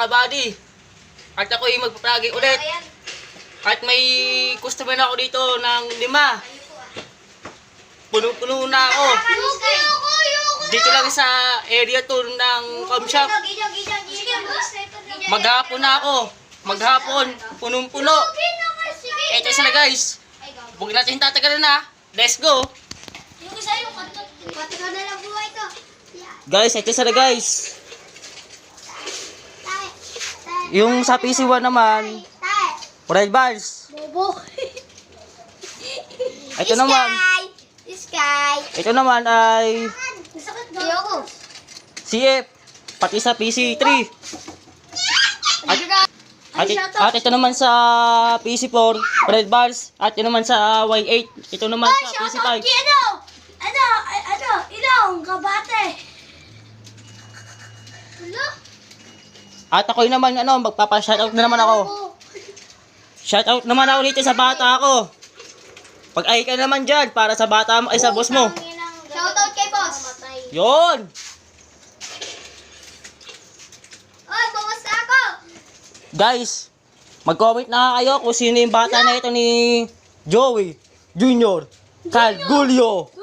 mga kabady. At ako'y magpaplagi ulit. At may customer na ako dito ng lima. Puno-puno na ako. Dito lang sa area 2 ng com shop. Maghapon na ako. Maghapon. Punong-puno. Isa na guys. Huwag natin tatagalan na. Let's go. Yung isa yung kanto. Pati ka na lang buhay ko. Yeah. Guys, eto isa na guys. Tayo. Tayo. Yung sa PC1 naman. Red Bars. Bobo. Ito naman. This guy. Ito naman ay. Ayoko. CF. Pati sa PC3. At, at, at ito naman sa PC4, Red Bars. At ito naman sa Y8. Ito naman sa shout PC5. out kay ano? Ano? Ano? Ilong, kabate. Ano? At ako'y naman ano, magpapa-shoutout na naman ako. Shoutout naman ako dito sa bata ako. Pag ay ka naman dyan, para sa bata mo, ay sa boss mo. Shout out kay boss. Yon! Oy, na ako. Guys, mag-comment na kayo kung sino yung bata na ito ni Joey Junior Calgulio.